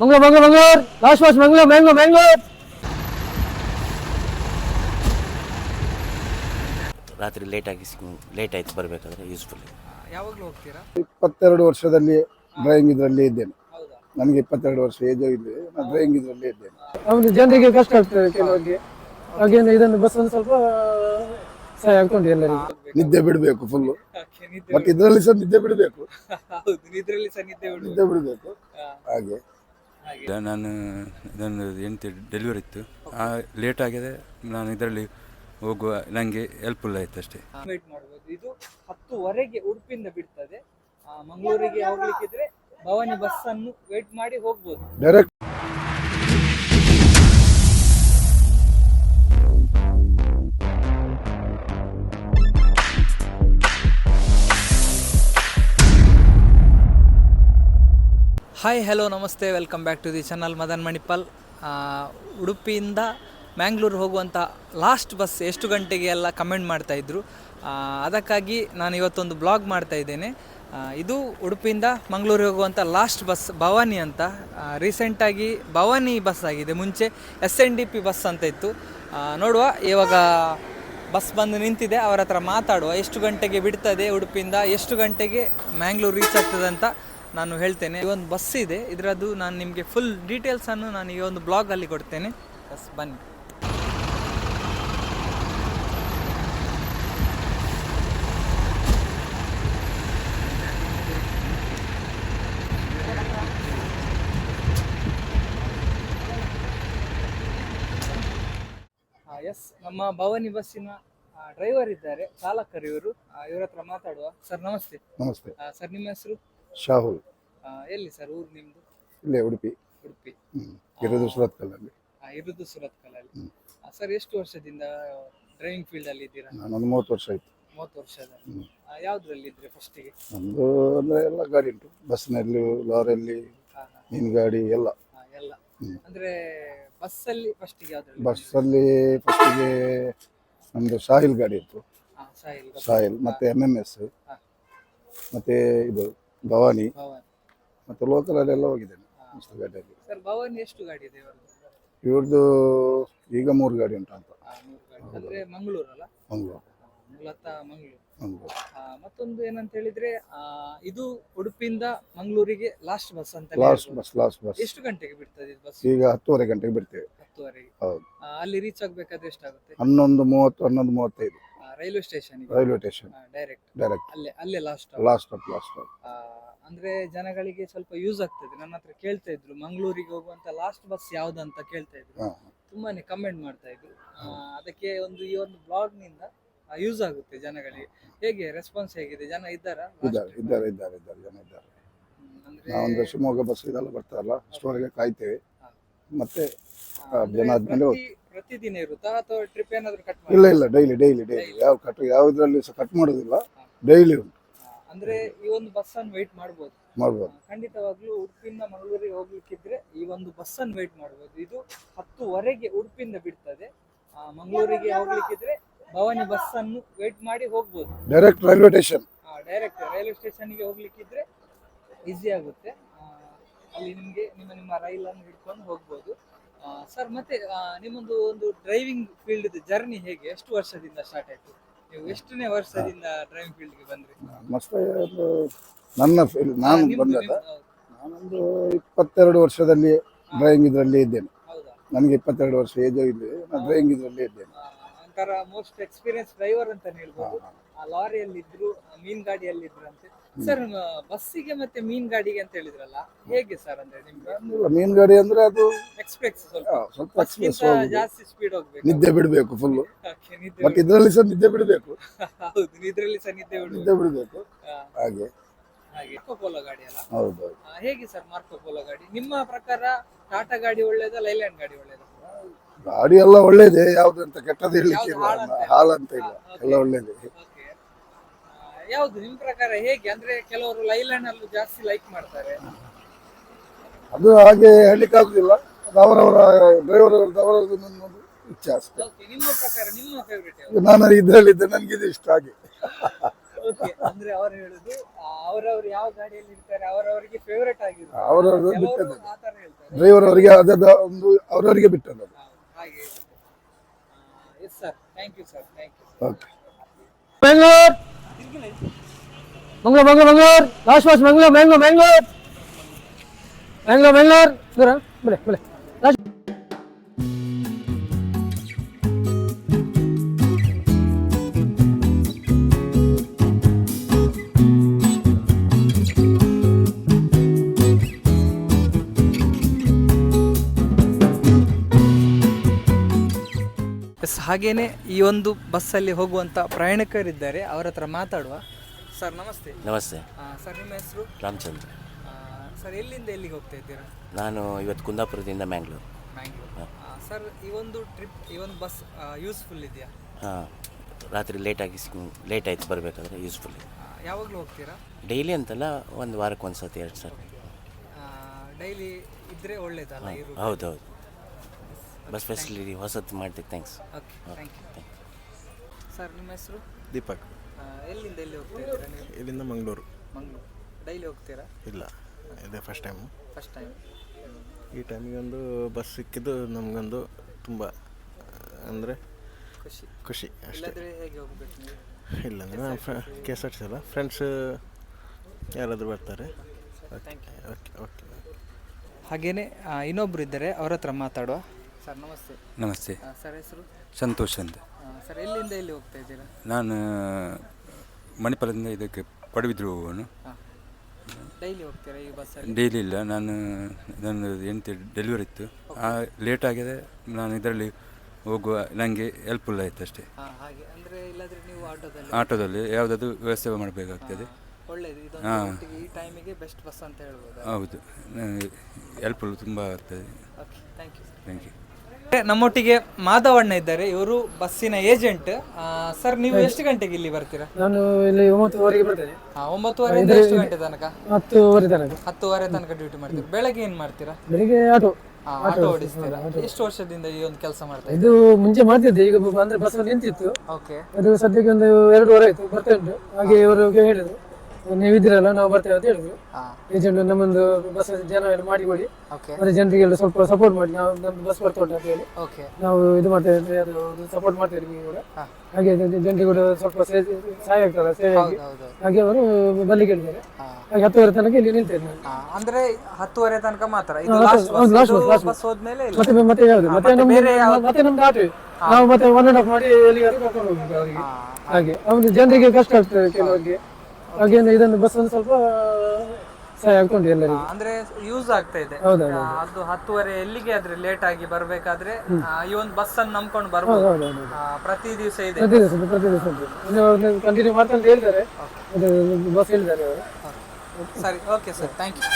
Mangalore Mangalore Mangalore. Last was Mangalore Mangalore Mangalore ರಾತ್ರಿ ಲೇಟಾಗಿ late ಆಯ್ತು ಬರಬೇಕಾದ್ರೆ ಯೂಸ್ಫುಲ್ ಯಾವಾಗಲೂ ಹೋಗ್ತೀರಾ? ಇಪ್ಪತ್ತೆರಡು ವರ್ಷದಲ್ಲಿ ಡ್ರಾಯಿಂಗ್ ಇದರಲ್ಲಿ ಇದ್ದೇನೆ. ನನಗೆ ಇಪ್ಪತ್ತೆರಡು ವರ್ಷ ಏಜ್ ಇದೆ ನಾನು ಡ್ರಾಯಿಂಗ್ ಇದರಲ್ಲಿ ಇದ್ದೇನೆ. ಅವನು ಜನರಿಗೆ ಕಷ್ಟ ಆಗ್ತದೆ ಕೆಲವರಿಗೆ. ಹಾಗೇನು ಇದನ್ನು ಬಸ್ ಒಂದು ಸ್ವಲ್ಪ ಸಹಾಯ ಆಗ್ಕೊಂಡು ಎಲ್ಲರಿಗೂ. ನಿದ್ದೆ ಬಿಡಬೇಕು ಫುಲ್ಲು ಬಟ್ ಇದರಲ್ಲಿ ಸಹ ನಿದ್ದೆ ಬಿಡಬೇಕು. ಹೌದು ನಿದ್ರೆಯಲ್ಲಿ ಸಹ ನಿದ್ದೆ ಬಿಡು ನಿದ್ದೆ ಬಿಡಬೇಕು. ಹಾಗೆ. ನಾನು ನನ್ನ ಎಂತ ಡೆಲಿವರಿ ಇತ್ತು. ಲೇಟ್ ಆಗಿದೆ. ನಾನು ಇದರಲ್ಲಿ ಹೋಗುವ ನನಗೆ ಹೆಲ್ಪ್ಫುಲ್ ಆಯ್ತು ಅಷ್ಟೇ. ವೇಟ್ ಮಾಡ್ಬೋದು. ಇದು ಹತ್ತುವರೆಗೆ ಉಡುಪಿಯಿಂದ ಬಿಡ್ತದೆ. ಆ, ಮಂಗಳೂರಿಗೆ ಹೋಗ್ಲಿಕ್ಕಿದ್ರೆ ಭವಾನಿ ಬಸ್ ಅನ್ನು ವೇಟ್ ಮಾಡಿ ಹೋಗ್ಬೋದು. ಹಾಯ್ ಹಲೋ ನಮಸ್ತೆ. Welcome back to the channel Madan Manipal ಉಡುಪಿಯಿಂದ ಮ್ಯಾಂಗ್ಳೂರು ಹೋಗುವಂಥ ಲಾಸ್ಟ್ ಬಸ್ ಎಷ್ಟು ಗಂಟೆಗೆ ಎಲ್ಲ ಕಮೆಂಟ್ ಮಾಡ್ತಾಯಿದ್ರು ಅದಕ್ಕಾಗಿ ನಾನು ಇವತ್ತೊಂದು ಬ್ಲಾಗ್ ಮಾಡ್ತಾ ಆ, ಇದು ಉಡುಪಿಯಿಂದ ಮಂಗಳೂರಿಗೆ ಹೋಗುವಂಥ ಲಾಸ್ಟ್ ಬಸ್ ಭವಾನಿ ಅಂತ. ರೀಸೆಂಟಾಗಿ ಭವಾನಿ ಬಸ್ ಆಗಿದೆ. ಮುಂಚೆ S N D P bus ಅಂತ ಇತ್ತು. ನೋಡುವ ಇವಾಗ ಬಸ್ ಬಂದು ನಿಂತಿದೆ. ಅವರ ಹತ್ರ ಮಾತಾಡುವ. ಎಷ್ಟು ಗಂಟೆಗೆ ಬಿಡ್ತದೆ ಉಡುಪಿಯಿಂದ ಎಷ್ಟು ಗಂಟೆಗೆ ಮ್ಯಾಂಗ್ಳೂರು ರೀಚ್ ಆಗ್ತದೆ ಅಂತ ನಾನು ಹೇಳ್ತೇನೆ. ಈ ಒಂದು ಬಸ್ ಇದೆ. ಇದರದ್ದು ನಾನು ನಿಮಗೆ ಫುಲ್ ಡೀಟೇಲ್ಸನ್ನು ನಾನು ಈ ಒಂದು ಬ್ಲಾಗಲ್ಲಿ ಕೊಡ್ತೇನೆ. ಬಸ್ ಬನ್ನಿ. ಎಸ್ ನಮ್ಮ ಭವಾನಿ ಬಸ್ಸಿನ ಡ್ರೈವರ್ ಇದ್ದಾರೆ. ಚಾಲಕರು ಇವರು ಇವ್ರ ಹತ್ರ ಮಾತಾಡುವ. ಸರ್ ನಮಸ್ತೆ. ನಮಸ್ತೆ. ಸರ್ ನಿಮ್ಮ ಹೆಸರು? ಶಾಹುಲ್. ಆ, ಎಲ್ಲಿ ಸರ್ ಊರು ನಿಮ್ಮದು ಇಲ್ಲೇ ಉಡುಪಿ. ಉಡುಪಿ. ಹ್ಮ್. ಇರೋದು ಆ, ಇರುದು ಸುರತ್ಕಲಲ್ಲಿ ಸರ್ ಎಷ್ಟು ವರ್ಷದಿಂದ ಡ್ರೈವಿಂಗ್ ಫೀಲ್ಡ್ ಅಲ್ಲಿ ಇದ್ದೀರಾ? ನಾನೊಂದು ಮೂವತ್ತು ವರ್ಷ ಆಯ್ತು. ಮೂವತ್ತು ವರ್ಷದಲ್ಲಿ. ಯಾವ್ದ್ರಲ್ಲಿ ಇದ್ರೆ ಫಸ್ಟಿಗೆ ನಮ್ಮದು ಅಂದರೆ ಎಲ್ಲ ಗಾಡಿ ಉಂಟು. ಬಸ್ನಲ್ಲಿ ಲಾರಿಯಲ್ಲಿ ಮೀನು ಗಾಡಿ ಎಲ್ಲ. ಎಲ್ಲ. ಅಂದ್ರೆ ಬಸ್ ಅಲ್ಲಿ ಫಸ್ಟಿಗೆ ಯಾವ್ದ್ರಲ್ಲಿ ಬಸ್ಸಲ್ಲಿ ಫಸ್ಟಿಗೆ ನಮ್ಮದು ಸಾಹಿಲ್ ಗಾಡಿ ಇತ್ತು. ಆ, ಸಾಹಿಲ್. ಬಸ್. ಸಾಹಿಲ್ ಮತ್ತೆ ಎಂ ಎಂ ಎಸ್. ಮತ್ತೆ ಇದು ಭವಾನಿ. ಭವಾನಿ. ಮತ್ತೆ ಲೋಕಲಲ್ಲಿ ಎಲ್ಲ ಹೋಗಿದ್ದೇನೆ ಮಸ್ತ್ ಗಾಡಿಯಲ್ಲಿ ಸರ್ ಭವಾನಿ ಎಷ್ಟು ಗಾಡಿ ಇದೆ ಇವ್ರದ್ದು? ಇವ್ರದ್ದು ಈಗ ಮೂರು ಗಾಡಿ ಉಂಟು ಅಂತ. ಆ, ಮೂರು ಗಾಡಿ. ಅಂದ್ರೆ ಮಂಗಳೂರು ಅಲ್ಲ ಮಂಗಳೂರು. ಮೂಲತಃ ಮಂಗಳೂರು. ಮಂಗಳೂರು. ಮತ್ತೊಂದು ಏನಂತ ಹೇಳಿದ್ರೆ ಆ, ಇದು ಉಡುಪಿಯಿಂದ ಮಂಗಳೂರಿಗೆ ಲಾಸ್ಟ್ ಬಸ್ ಅಂತ ಲಾಸ್ಟ್ ಬಸ್ ಲಾಸ್ಟ್ ಬಸ್ ಎಷ್ಟು ಗಂಟೆಗೆ ಬಿಡ್ತದೆ ಇದು ಬಸ್ ಈಗ ಹತ್ತುವರೆ ಗಂಟೆಗೆ ಬಿಡ್ತೇವೆ. ಹತ್ತುವರೆಗೆ. ಹೌದು. ಆ, ಅಲ್ಲಿ ರೀಚ್ ಆಗ್ಬೇಕಾದ್ರೆ ಎಷ್ಟಾಗುತ್ತೆ? ಹನ್ನೊಂದು ಮೂವತ್ತು ಹನ್ನೊಂದು ಮೂವತ್ತೈದು. Railway station railway station. Direct direct ಅಲ್ಲೇ ಅಲ್ಲೇ last last stop last stop ಅಂದ್ರೆ ಜನಗಳಿಗೆ ಸ್ವಲ್ಪ ಯೂಸ್ ಆಗ್ತದೆ. ನನ್ನ ಹತ್ರ ಕೇಳ್ತಾ ಇದ್ರು ಮಂಗಳೂರಿಗೆ ಹೋಗುವಂತ ಲಾಸ್ಟ್ ಬಸ್ ಯಾವ್ದಂತ ಕೇಳ್ತಾ ಇದ್ರು. ತುಂಬಾನೇ ಕಮೆಂಟ್ ಮಾಡ್ತಾ ಇದ್ರು. ಆ, ಅದಕ್ಕೆ ಒಂದು ಈ ಒಂದು ಬ್ಲಾಗ್ನಿಂದ ಯೂಸ್ ಆಗುತ್ತೆ ಜನಗಳಿಗೆ. ಹೇಗೆ ರೆಸ್ಪಾನ್ಸ್ ಹೇಗಿದೆ? ಜನ ಇದ್ದಾರಾ? ಇದ್ದಾರೆ ಇದ್ದಾರೆ ಇದ್ದಾರೆ ಇದ್ದಾರೆ ಜನ ಇದ್ದಾರೆ. ಹ್ಮ್, ಅಂದ್ರೆ ನಾವೊಂದು ಶಿವಮೊಗ್ಗ ಬಸ್ ಇದೆಲ್ಲ ಬರ್ತಾರಲ್ಲ ಸ್ಟೋರಿಗೆ ಕಾಯ್ತೇವೆ. ಮತ್ತೆ ಆ, ಜನ ಆದ್ಮೇಲೆ ಪ್ರತಿ- ಪ್ರತಿದಿನ ಇರುತ್ತಾ ಅಥವಾ ಟ್ರಿಪ್ ಏನಾದ್ರು ಕಟ್ ಇಲ್ಲ ಇಲ್ಲ ಡೈಲಿ ಡೈಲಿ ಡೈಲಿ ಯಾವ ಕಟ್ ಯಾವುದ್ರಲ್ಲಿ ಸಹ ಕಟ್ ಮಾಡೋದಿಲ್ಲ. ಡೈಲಿ ಉಂಟು. ಅಂದ್ರೆ ಈ ಒಂದು ಬಸ್ ಅನ್ನು ವೇಟ್ ಮಾಡ್ಬೋದು. ಮಾಡ್ಬೋದು. ಖಂಡಿತವಾಗ್ಲೂ ಉಡುಪಿಯಿಂದ ಮಂಗಳೂರಿಗೆ ಹೋಗ್ಲಿಕ್ಕಿದ್ರೆ ಈ ಒಂದು ಬಸ್ ಅನ್ನು ವೇಟ್ ಮಾಡ್ಬೋದು. ಇದು ಹತ್ತುವರೆಗೆ ಉಡುಪಿಯಿಂದ ಬಿಡ್ತದೆ. ಆ, ಮಂಗಳೂರಿಗೆ ಹೋಗ್ಲಿಕ್ಕಿದ್ರೆ ಭವಾನಿ ಬಸ್ ಅನ್ನು ವೇಟ್ ಮಾಡಿ ಹೋಗ್ಬೋದು. Direct railway station direct railway ಸ್ಟೇಷನ್ಗೆ ಹೋಗ್ಲಿಕ್ಕಿದ್ರೆ ಈಸಿ ಆಗುತ್ತೆ. ಆ, ಅಲ್ಲಿ ನಿಮಗೆ ನಿಮ್ಮ ನಿಮ್ಮ ರೈಲನ್ನು ಹಿಡ್ಕೊಂಡು ಹೋಗ್ಬೋದು. ಸರ್ ಮತ್ತೆ ಆ, ನಿಮ್ಮೊಂದು ಒಂದು ಡ್ರೈವಿಂಗ್ ಫೀಲ್ಡ್ ಜರ್ನಿ ಹೇಗೆ? ಎಷ್ಟು ವರ್ಷದಿಂದ ಸ್ಟಾರ್ಟ್ ಆಯ್ತು? ನೀವು ಎಷ್ಟನೇ ವರ್ಷದಿಂದ ಡ್ರೈವಿಂಗ್ ಫೀಲ್ಡ್ಗೆ ಬಂದ್ರಿ? ಮಸ್ತ್ ಒಂದು ನನ್ನ ಫೀಲ್ ನಾನು ನಿಮ್ದು- ಬಂದದ ನಿಮ್ದು, ಹೌದು. ನಾನೊಂದು ಇಪ್ಪತ್ತೆರಡು ವರ್ಷದಲ್ಲಿ ಡ್ರಾಯಿಂಗ್ ಇದರಲ್ಲಿ ಇದ್ದೇನೆ. ಹೌದಾ? ನನಗೆ ಇಪ್ಪತ್ತೆರಡು ವರ್ಷ ಏಜ್ ಇದೆ ನಾನು ಡ್ರಾಯಿಂಗ್ ಇದರಲ್ಲಿ ಇದ್ದೇನೆ. ಆ, ಒಂಥರ ಮೋಸ್ಟ್ ಎಕ್ಸ್ಪೀರಿಯನ್ಸ್ ಡ್ರೈವರ್ ಅಂತ ಹೇಳ್ಬೋದು. ಆ ಲಾರಿಯಲ್ಲಿ ಇದ್ರು ಆ ಮೀನ್ ಗಾಡಿಯಲ್ಲಿ ಇದ್ರಂತೆ ಸರ್ ಬಸ್ಸಿಗೆ ಮತ್ತೆ ಮೀನ್ ಗಾಡಿಗೆ ಅಂತ ಹೇಳಿದ್ರಲ್ಲ ಹೇಗೆ ಸರ್ ಅಂದ್ರೆ ನಿಮ್ಗೆ? ಇಲ್ಲ ಮೀನು ಗಾಡಿ ಅಂದ್ರೆ ಅದು ಸ್ವಲ್ಪ. ಎಕ್ಸ್ಪ್ರೆಸ್ ಜಾಸ್ತಿ ಸ್ಪೀಡ್ ಹೋಗ್ಬೇಕು. ನಿದ್ದೆ ಬಿಡಬೇಕು ಫುಲ್ ಬಟ್ ಇದರಲ್ಲಿ ಸಹ ನಿದ್ದೆ ಬಿಡಬೇಕು. ಹೌದು ಇದ್ರಲ್ಲಿ ಸಹ ನಿದ್ದೆ ಬಿಡುವುದು ನಿದ್ದೆ ಬಿಡಬೇಕು. ಹಾಗೆ. ಹಾಗೆ ಮಾರ್ಕೋ ಪೋಲೋ ಗಾಡಿ ಅಲ್ಲ? ಹೌದು ಆ, ಹೇಗೆ ಸರ್ ಮಾರ್ಕೋ ಪೋಲೋ ಗಾಡಿ? ನಿಮ್ಮ ಪ್ರಕಾರ ಟಾಟಾ ಗಾಡಿ ಒಳ್ಳೇದಾ ಲೈಲ್ಯಾಂಡ್ ಗಾಡಿ ಒಳ್ಳೇದಾ? ಗಾಡಿ ಎಲ್ಲ ಒಳ್ಳೇದೇ ಯಾವ್ದು ಅಂತ ಕೆಟ್ಟದ್ದು ಹೇಳಲಿಕ್ಕೆ ಯಾವ್ದು ಹಾಳಂತ ಇಲ್ಲ. ಹಾಲಂತ ಇಲ್ಲ. ಎಲ್ಲ ಒಳ್ಳೇದೇ. ಓಕೆ ಯಾವುದು ನಿಮ್ ಪ್ರಕಾರ ಹೇಗೆ? ಅಂದ್ರೆ ಕೆಲವರು ಲೈಲ್ಯಾಂಡ್ ಅಲ್ಲೂ ಜಾಸ್ತಿ ಲೈಕ್ ಮಾಡ್ತಾರೆ. ಅದು ಹಾಗೆ ಹೇಳಲಿಕ್ಕೆ ಆಗುದಿಲ್ಲ ಅದು ಅವರವರ ಡ್ರೈವರ್ ಅವರದ್ದು ನನ್ನ ಇಚ್ಛೆ ಅಷ್ಟೇ ನಾನು ಇದರಲ್ಲಿದ್ದೆ ನನಗೆ ಇದು ಇಷ್ಟ ಆಗಿ ಓಕೆ ಅಂದ್ರೆ ಅವರು ಹೇಳುದು ಅವರವರು ಯಾವ ಗಾಡಿಯಲ್ಲಿ ಇರ್ತಾರೆ ಅವರವರಿಗೆ ಫೇವರೇಟ್ ಆಗಿರುತ್ತೆ ಅವರವ್ರದ್ದು ಕೆಲವರು ಬಿಟ್ಟದ್ದು. ಡ್ರೈವರ್ ಅವರಿಗೆ ಅದ ಒಂದು ಅವರವರಿಗೆ ಬಿಟ್ಟದ್ದು ಹಾಗೆ yes sir thank you sir thank you okay Bengaluru! Mangaluru Mangaluru Mangaluru! Last was Mangaluru ಬಲೆ ಹಾಗೇನೆ ಈ ಒಂದು ಬಸ್ಸಲ್ಲಿ ಹೋಗುವಂಥ ಪ್ರಯಾಣಿಕರಿದ್ದಾರೆ ಅವರ ಹತ್ರ ಮಾತಾಡುವ. ಸರ್ ನಮಸ್ತೆ. ನಮಸ್ತೆ. ಆ, ಸರ್ ನಿಮ್ಮ ಹೆಸರು? ರಾಮಚಂದ್ರ. ಸರ್ ಎಲ್ಲಿಂದ ಎಲ್ಲಿಗೆ ಹೋಗ್ತಾ ಇದ್ದೀರಾ? ನಾನು ಇವತ್ತು ಕುಂದಾಪುರದಿಂದ ಮ್ಯಾಂಗ್ಳೂರು. ಸರ್ ಈ ಒಂದು ಟ್ರಿಪ್ ಈ ಒಂದು ಬಸ್ ಯೂಸ್ಫುಲ್ ಇದೆಯಾ? ಹಾಂ ರಾತ್ರಿ ಲೇಟಾಗಿ ಲೇಟ್ ಆಯ್ತು ಬರಬೇಕಾದ್ರೆ ಯೂಸ್ಫುಲ್ ಯಾವಾಗಲೂ ಹೋಗ್ತೀರಾ? ಡೈಲಿ ಅಂತಲ್ಲ ಒಂದು ವಾರಕ್ಕೆ ಒಂದು ಸತಿ ಎರಡು ಸರ್ ಡೈಲಿ ಇದ್ರೆ ಒಳ್ಳೇದಲ್ಲ ಈ ರೂಟ್ ಹೌದು ಹೌದು ಬಸ್ ಫೆಸಿಲಿಟಿ ಹೊಸತ್ತು ಮಾಡ್ತೀವಿ thanks okay thank you sir ನಿಮ್ಮ ಹೆಸರು? ದೀಪಕ್. ಎಲ್ಲಿಂದ ಎಲ್ಲಿ ಹೋಗ್ತಾ ಇದ್ದೀರಾ ನೀವು? ಇಲ್ಲಿಂದ ಮಂಗಳೂರು. ಮಂಗಳೂರು. ಡೈಲಿ ಹೋಗ್ತೀರಾ? ಇಲ್ಲ. ಇದೇ ಫಸ್ಟ್ ಟೈಮು ಫಸ್ಟ್ ಟೈಮ್ ಈ ಟೈಮಿಗೆ ಒಂದು ಬಸ್ ಸಿಕ್ಕಿದ್ದು ನಮಗೊಂದು ತುಂಬ ಅಂದರೆ ಖುಷಿ. ಖುಷಿ ಅಷ್ಟೇ. ಇಲ್ಲದ್ರೆ ಹೇಗೆ ಹೋಗ್ಬೇಕು ನೀವು? ಇಲ್ಲ ಅಂದರೆ K S R T C. ಅಲ್ಲ ಫ್ರೆಂಡ್ಸ್ ಯಾರಾದರೂ ಬರ್ತಾರೆ. ಥ್ಯಾಂಕ್ ಯು ಓಕೆ ಓಕೆ ಹಾಗೇನೆ ಆ, ಇನ್ನೊಬ್ರು ಇದ್ದಾರೆ ಅವ್ರ ಹತ್ರ ಮಾತಾಡುವ. ಸರ್ ನಮಸ್ತೆ. ನಮಸ್ತೆ. ಸರ್ ಹೆಸರು? ಸಂತೋಷ್ ಅಂತ. ಸರ್ ಎಲ್ಲಿಂದ ಎಲ್ಲಿ ಹೋಗ್ತಾ ಇದ್ದೀರಾ? ನಾನು ಮಣಿಪಾಲದಿಂದ ಇದಕ್ಕೆ ಪಡುಬಿದ್ರು ಹೋಗುವನು ಹಾಂ. ಡೈಲಿ ಹೋಗ್ತೀರಾ ಈ ಬಸ್ಸಲ್ಲಿ ಡೈಲಿ ಇಲ್ಲ ನಾನು ನನ್ನ ಎಂಟು ಡೆಲಿವರಿ ಇತ್ತು. ಲೇಟ್ ಆಗಿದೆ ನಾನು ಇದರಲ್ಲಿ ಹೋಗುವ ನನಗೆ ಹೆಲ್ಪ್ಫುಲ್ ಆಯಿತು ಅಷ್ಟೇ. ಹಾಂ ಹಾಗೆ. ಅಂದರೆ ಇಲ್ಲಾದ್ರೆ ನೀವು ಆಟೋದಲ್ಲಿ? ಆಟೋದಲ್ಲಿ ಯಾವುದಾದ್ರು ವ್ಯವಸ್ಥೆ ಮಾಡಬೇಕಾಗ್ತದೆ. ಒಳ್ಳೇದು. ಇದೊಂದು ಒಟ್ಟಿಗೆ ಈ ಟೈಮಿಗೆ ಬೆಸ್ಟ್ ಬಸ್ ಅಂತ ಹೇಳ್ಬೋದು? ಹೌದು. ಹೆಲ್ಪ್ಫುಲ್ ತುಂಬ ಆಗ್ತದೆ. Okay thank you thank you ನಮ್ಮೊಟ್ಟಿಗೆ ಮಾಧವಣ್ಣ ಇದ್ದಾರೆ. ಇವರು ಬಸ್ಸಿನ ಏಜೆಂಟ್. ಸರ್ ನೀವು ಎಷ್ಟು ಗಂಟೆಗೆ ಇಲ್ಲಿ ಬರ್ತೀರಾ? ನಾನು ಇಲ್ಲಿ ಒಂಬತ್ತುವರೆಗೆ ಬರ್ತೇನೆ. ಆ, ಒಂಬತ್ತುವರೆಯಿಂದ ಎಷ್ಟು ಗಂಟೆ ತನಕ? ಹತ್ತುವರೆ ತನಕ. ಹತ್ತುವರೆ ತನಕ ಡ್ಯೂಟಿ ಮಾಡ್ತೀರಾ? ಬೆಳಗ್ಗೆ ಏನ್ ಮಾಡ್ತೀರಾ? ಬೆಳಿಗ್ಗೆ ಆಟೋ. ಆ, ಆಟೋ ಓಡಿಸ್ತೀರಾ? ಎಷ್ಟು ವರ್ಷದಿಂದ ಈ ಒಂದು ಕೆಲಸ ಮಾಡ್ತಾ ಇದು ಮುಂಚೆ ಮಾಡ್ತಿದ್ದೆ. ಈಗ ಬ- ಅಂದ್ರೆ ಬಸ್ ನಿಂತಿತ್ತು. ಓಕೆ ಅದು ಸದ್ಯಕ್ಕೆ ಒಂದು ಎರಡುವರೆ ಆಯ್ತು. ಬರ್ತಾ ಉಂಟು. ಹಾಗೆ ಇವರು ಹೇಳಿದ್ರು ನೀವು ಇದ್ರಲ್ಲ ನಾವು ಬರ್ತೇವೆ ಅಂತ ಹೇಳಿದ್ರು. ಏಜೆಂಟ್ ನಮ್ಮೊಂದು ಬಸ್ ಜನ ಎಲ್ಲ ಮಾಡಿಕೊಡಿ. ಮತ್ತೆ ಜನರಿಗೆಲ್ಲ ಸ್ವಲ್ಪ ಸಪೋರ್ಟ್ ಮಾಡಿ ನಾವು ನಮ್ದು ಬಸ್ ಬರ್ತಾ ಉಂಟು ಅಂತ ಹೇಳಿ. ನಾವು ಇದು ಮಾಡ್ತೇವೆ ಅಂದ್ರೆ ಅದು ಸಪೋರ್ಟ್ ಮಾಡ್ತೇವೆ ನಿಮಗೆ ಕೂಡ. ಹಾಗೆ ಜನ- ಜನರಿಗೆ ಕೂಡ ಸ್ವಲ್ಪ ಸಹಾಯ ಆಗ್ತದೆ ಸೇವೆ ಹಾಗೆ ಅವರು ಬಲ್ಲಿ ಹೇಳಿದ್ದಾರೆ. ಹಾಗೆ ಹತ್ತುವರೆ ತನಕ ಇಲ್ಲಿ ನಿಲ್ತೇನೆ ನಾನು. ಅಂದ್ರೆ ಹತ್ತುವರೆ ತನಕ ಮಾತ್ರ. ಮತ್ತೆ ಮತ್ತೆ ಯಾವ್ದು? ಮತ್ತೆ ನಮ್ಮ ಮತ್ತೆ ನಮ್ದು ಆಟೋ ನಾವು ಮತ್ತೆ ಒನ್ ಅಂಡ್ ಆಫ್ ಮಾಡಿ ಎಲ್ಲಿಗಾದ್ರೂ ಕರ್ಕೊಂಡು ಹೋಗ್ಬೇಕು ಅವರಿಗೆ. ಹಾಗೆ ಅವನು ಜನರಿಗೆ ಕಷ್ಟ ಆಗ್ತದೆ ಕೆಲವರಿಗೆ. ಹಾಗೆ ಇದೊಂದು ಬಸ್ ಒಂದು ಸ್ವಲ್ಪ ಸಹಾಯ ಆಗ್ಕೊಂಡು ಎಲ್ಲರಿಗೆ. ಅಂದ್ರೆ ಯೂಸ್ ಆಗ್ತಾ ಇದೆ. ಹೌದೌದು. ಆ, ಅದು ಹತ್ತುವರೆ ಎಲ್ಲಿಗೆ ಆದ್ರೆ ಲೇಟ್ ಆಗಿ ಬರ್ಬೇಕಾದ್ರೆ ಆ, ಈ ಒಂದು ಬಸ್ ಅನ್ನು ನಂಬ್ಕೊಂಡು ಬರ್ಬೋದು. ಹೌದೌದು ಆ, ಪ್ರತಿ ದಿವಸ ಇದೆ. ಪ್ರತಿ ದಿವಸ ಪ್ರತಿ ದಿವಸ ಉಂಟು. ಕಂಟಿನ್ಯೂ ಮಾಡ್ತಾ ಹೇಳ್ತಾರೆ. ಅದು ಬಸ್ ಹೇಳಿದ್ದಾರೆ ಅವರು. ಸರಿ ಓಕೆ ಸರ್ ಥ್ಯಾಂಕ್ ಯು